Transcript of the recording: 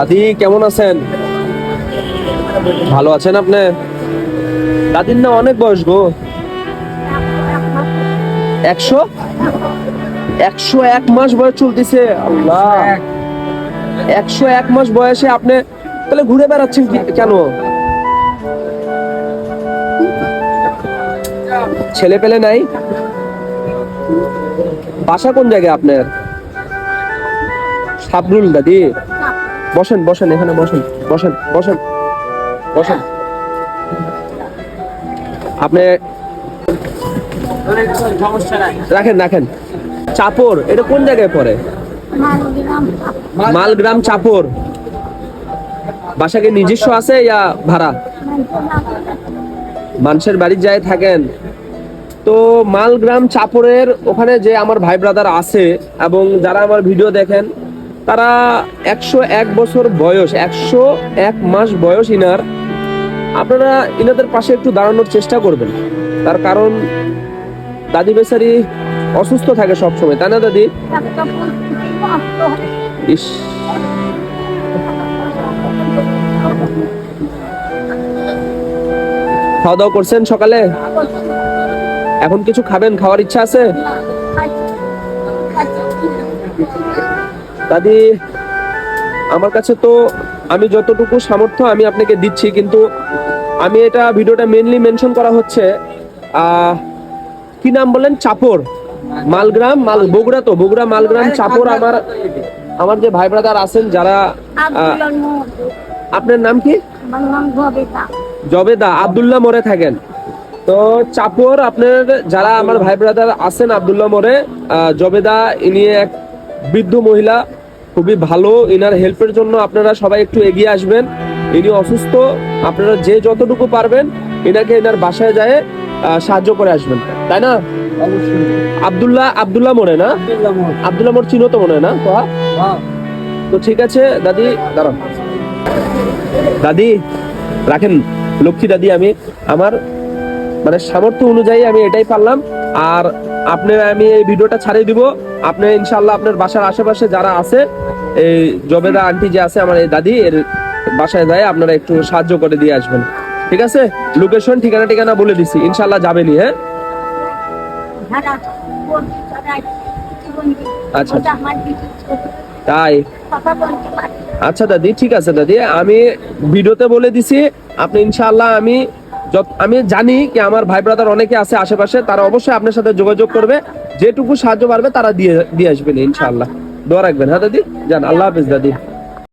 দাদি, কেমন আছেন? ভালো আছেন আপনি? দাদির না অনেক বয়স গো। একশো? একশো এক মাস বয়স চলতেছে, আল্লাহ। একশো এক মাস বয়সে আপনি তাহলে ঘুরে বেড়াচ্ছেন কেন? ছেলে পেলে নাই? বাসা কোন জায়গায় আপনার? সাবরুল দাদি। বসেন বসেন, এখানে বসেন বসেন বসেন বসেন। আপনি রাখেন রাখেন। চাপর, এটা কোন জায়গায় পড়ে? মালগ্রাম চাপর। বাসা কি নিজস্ব আছে ইয়া ভাড়া? মানুষের বাড়ির যায় থাকেন। তো মালগ্রাম চাপড়ের ওখানে যে আমার ভাই ব্রাদার আছে এবং যারা আমার ভিডিও দেখেন তারা একশো এক বছর বয়স, একশো এক মাস বয়স ইনার। আপনারা ইনাদের পাশে একটু দাঁড়ানোর চেষ্টা করবেন। তার কারণ দাদি বেচারি অসুস্থ থাকে সবসময়, তাই না দাদি? ইস। খাওয়া দাওয়া করছেন সকালে? এখন কিছু খাবেন, খাওয়ার ইচ্ছা আছে? দাদি আমার কাছে তো আমি যতটুকু সামর্থ্য আমি আপনাকে দিচ্ছি কিন্তু আমি এটা ভিডিওটা মেনলি মেনশন করা হচ্ছে কি নাম বলেন চাপর। মালগ্রাম মাল বগুড়া তো বগুড়া মালগ্রাম চাপর আমার আমার যে ভাই ব্রাদার আছেন যারা আপনার নাম কি? জবেদা। আব্দুল্লাহ মোড়ে থাকেন। তো চাপর আপনার যারা আমার ভাই ব্রাদার আছেন আব্দুল্লাহ মোড়ে জবেদা ইনি এক বৃদ্ধ মহিলা। খুবই ভালো। ইনার হেল্পের জন্য আপনারা সবাই একটু এগিয়ে আসবেন। ইনি অসুস্থ আপনারা যে যতটুকু পারবেন ইনাকে এনার বাসায় যায় সাহায্য করে আসবেন। তাই না? আব্দুল্লাহ আব্দুল্লাহ মোড়ে না? আব্দুল্লাহ মোড় চিনো তো মনে হয় না? তো তো ঠিক আছে দাদি দাঁড়ান দাদি রাখেন। লক্ষ্মী দাদি আমি আমার মানে সামর্থ্য অনুযায়ী আমি এটাই পারলাম। আর আপনি, আমি এই ভিডিওটা ছাড়িয়ে দিব। আপনি ইনশাল্লাহ আপনার বাসার আশেপাশে যারা আছে, এই জবেদা আন্টি যে আছে, আমার এই দাদি, এর বাসায় যায় আপনারা একটু সাহায্য করে দিয়ে আসবেন। ঠিক আছে? লোকেশন ঠিকানা ঠিকানা বলে দিছি। ইনশাল্লাহ যাবেনি হ্যাঁ? আচ্ছা। তাই। আচ্ছা দাদি, ঠিক আছে দাদি। আমি ভিডিওতে বলে দিছি, আপনি ইনশাল্লাহ আমি আমি জানি কি আমার ভাই ব্রাদার অনেকে আছে আশেপাশে, তারা অবশ্যই আপনার সাথে যোগাযোগ করবে। যেটুকু সাহায্য পারবে তারা দিয়ে দিয়ে আসবেন, ইনশাআল্লাহ। দোয়া রাখবেন হ্যাঁ দাদি? যান, আল্লাহ হাফিজ, দাদি।